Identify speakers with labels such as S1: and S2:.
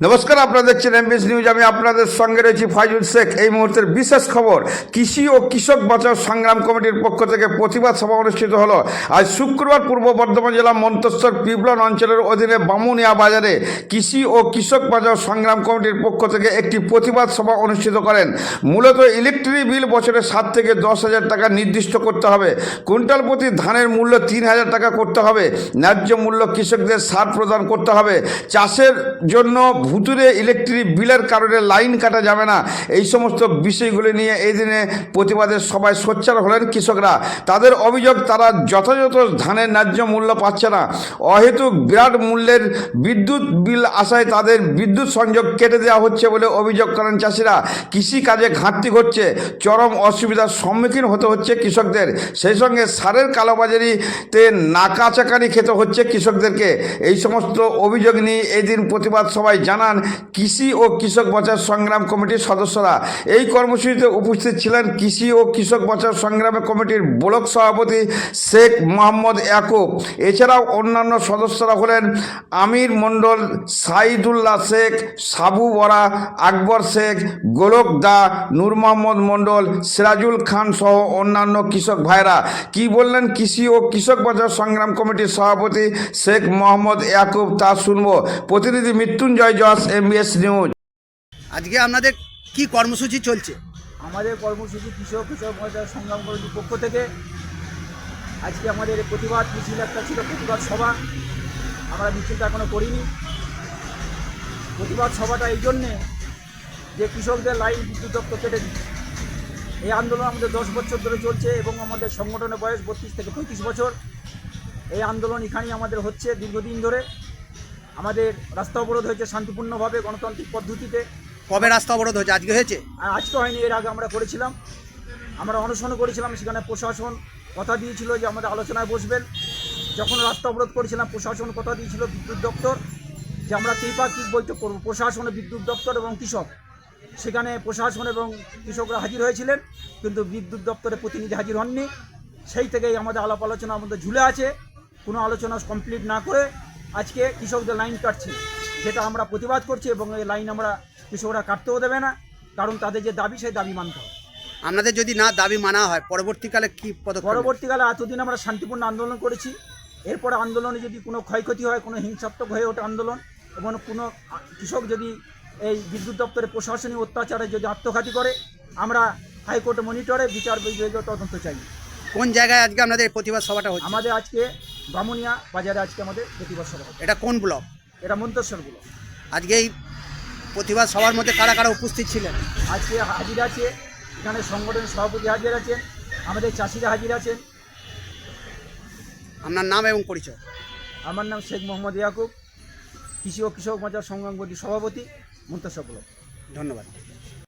S1: নমস্কার, আপনারা দেখছেন এমবিএস নিউজ আমি আপনাদের সঙ্গে রয়েছি ফাইজুল শেখ। এই মুহূর্তের বিশেষ খবর, কৃষি ও কৃষক বাঁচাও সংগ্রাম কমিটির পক্ষ থেকে প্রতিবাদ সভা অনুষ্ঠিত হলো। আজ শুক্রবার পূর্ব বর্ধমান জেলা মন্তস্তর পিবলন অঞ্চলের অধীনে বামুনিয়া বাজারে কৃষি ও কৃষক বাঁচাও সংগ্রাম কমিটির পক্ষ থেকে একটি প্রতিবাদ সভা অনুষ্ঠিত করেন। মূলত ইলেকট্রিক বিল বছরে সাত থেকে দশ হাজার টাকা নির্দিষ্ট করতে হবে। কুইন্টাল প্রতি ধানের মূল্য তিন হাজার টাকা করতে হবে। ন্যায্য মূল্য কৃষকদের সার প্রদান করতে হবে। চাষের জন্য ভুতুরে ইলেকট্রিক বিলের কারণে লাইন কাটা যাবে না। এই সমস্ত বিষয়গুলি নিয়ে এই দিনে প্রতিবাদের সবাই সোচ্চার হলেন কৃষকরা। তাদের অভিযোগ, তারা যথাযথ ধানের ন্যায্য মূল্য পাচ্ছে না। অহেতুক বিরাট মূল্যের বিদ্যুৎ বিল আসায় তাদের বিদ্যুৎ সংযোগ কেটে দেওয়া হচ্ছে বলে অভিযোগ করেন চাষিরা। কৃষি কাজে ঘাটতি ঘটছে, চরম অসুবিধার সম্মুখীন হতে হচ্ছে কৃষকদের। সেই সঙ্গে সারের কালোবাজারিতে নাকাচাকানি খেতে হচ্ছে কৃষকদেরকে। এই সমস্ত অভিযোগ নিয়ে এই দিন প্রতিবাদ সভায় জানান, কৃষি ও কৃষক বাঁচাও সংগ্রাম কমিটির সদস্যরা। এই কর্মসূচিতে উপস্থিত ছিলেন কৃষি ও কৃষক বাঁচাও সংগ্রাম কমিটির ব্লক সভাপতি শেখ মোহাম্মদ ইয়াকুব। এছাড়াও অন্যান্য সদস্যরা হলেন আমির মণ্ডল, সাইদুল্লাহ শেখ, সাবু বরা আকবর শেখ, গোলক দা, নূর মোহাম্মদ মণ্ডল, সিরাজুল খান সহ অন্যান্য কৃষক ভাইরা। কি বললেন কৃষি ও কৃষক বাজার সংগ্রাম কমিটির সভাপতি শেখ মোহাম্মদ ইয়াকুব তা শুনব। প্রতিনিধি মৃত্যুঞ্জয় এমবিএস নিউজ
S2: আজকে আপনাদের কি কর্মসূচি চলছে?
S3: আমাদের কর্মসূচি কৃষক কৃষক বাজার সংগ্রাম কমিটির পক্ষ থেকে। আজকে আমাদের এই প্রতিবাদ মিছিল একটা ছিল প্রতিবাদ সভা। আমরা মিছিলটা এখনও করিনি। প্রতিবাদ সভাটা এই জন্যে যে কৃষকদের লাইন বিদ্যুৎ দপ্তর কেটে দিচ্ছে। এই আন্দোলন আমাদের দশ বছর ধরে চলছে এবং আমাদের সংগঠনের বয়স বত্রিশ থেকে পঁয়ত্রিশ বছর। এই আন্দোলন এখানেই আমাদের হচ্ছে দীর্ঘদিন ধরে। আমাদের রাস্তা অবরোধ হয়েছে শান্তিপূর্ণভাবে গণতান্ত্রিক পদ্ধতিতে।
S2: কবে রাস্তা অবরোধ হয়েছে? আজকে হয়েছে?
S3: আজকে হয়নি এর আগে আমরা করেছিলাম। আমরা অনশন করেছিলাম সেখানে প্রশাসন কথা দিয়েছিল যে আমাদের আলোচনায় বসবেন। যখন রাস্তা অবরোধ করেছিলাম প্রশাসন কথা দিয়েছিল বিদ্যুৎ দপ্তর যে আমরা ত্রিপাক্ষিক বৈঠক করব। প্রশাসন বিদ্যুৎ দপ্তর এবং কৃষক। সেখানে প্রশাসন এবং কৃষকরা হাজির হয়েছিলেন কিন্তু বিদ্যুৎ দপ্তরের প্রতিনিধি হাজির হননি। সেই থেকেই আমাদের আলাপ আলোচনা আমাদের ঝুলে আছে। কোনো আলোচনা কমপ্লিট না করে আজকে কৃষকদের লাইন কাটছে যেটা আমরা প্রতিবাদ করছি এবং এই লাইন আমরা কৃষকরা কাটতেও দেবে না কারণ তাদের যে দাবি সেই দাবি মানতে হবে।
S2: আপনাদের যদি না দাবি মানা হয় পরবর্তীকালে কি
S3: পরবর্তীকালে এতদিন আমরা শান্তিপূর্ণ আন্দোলন করেছি এরপরে আন্দোলনে যদি কোনো ক্ষয়ক্ষতি হয় কোনো হিংসাত্মক হয়ে ওঠে আন্দোলন এবং কোনো কৃষক যদি এই বিদ্যুৎ দপ্তরের প্রশাসনিক অত্যাচারে যদি আত্মঘাতী করে আমরা হাইকোর্টে মনিটরে বিচার বিভাগীয় তদন্ত চাই।
S2: কোন জায়গায় আজকে আপনাদের প্রতিবাদ সভাটা হচ্ছে?
S3: আমাদের আজকে বামুনিয়া বাজারে আজকে আমাদের প্রতিবাদ সভা। হবে।
S2: এটা কোন ব্লক?
S3: এটা মন্তেশ্বর ব্লক।
S2: আজকে এই প্রতিবাদ সভার মধ্যে কারা কারা উপস্থিত ছিলেন?
S3: আজকে হাজির আছে এখানে সংগঠনের সভাপতি হাজির আছেন আমাদের চাষিরা হাজির আছেন।
S2: আপনার নাম এবং পরিচয়?
S3: আমার নাম শেখ মোহাম্মদ ইয়াকুব কৃষি ও কৃষক বাজার সংগ্রাম কমিটির সভাপতি মন্তস্বর ব্লক।
S2: ধন্যবাদ।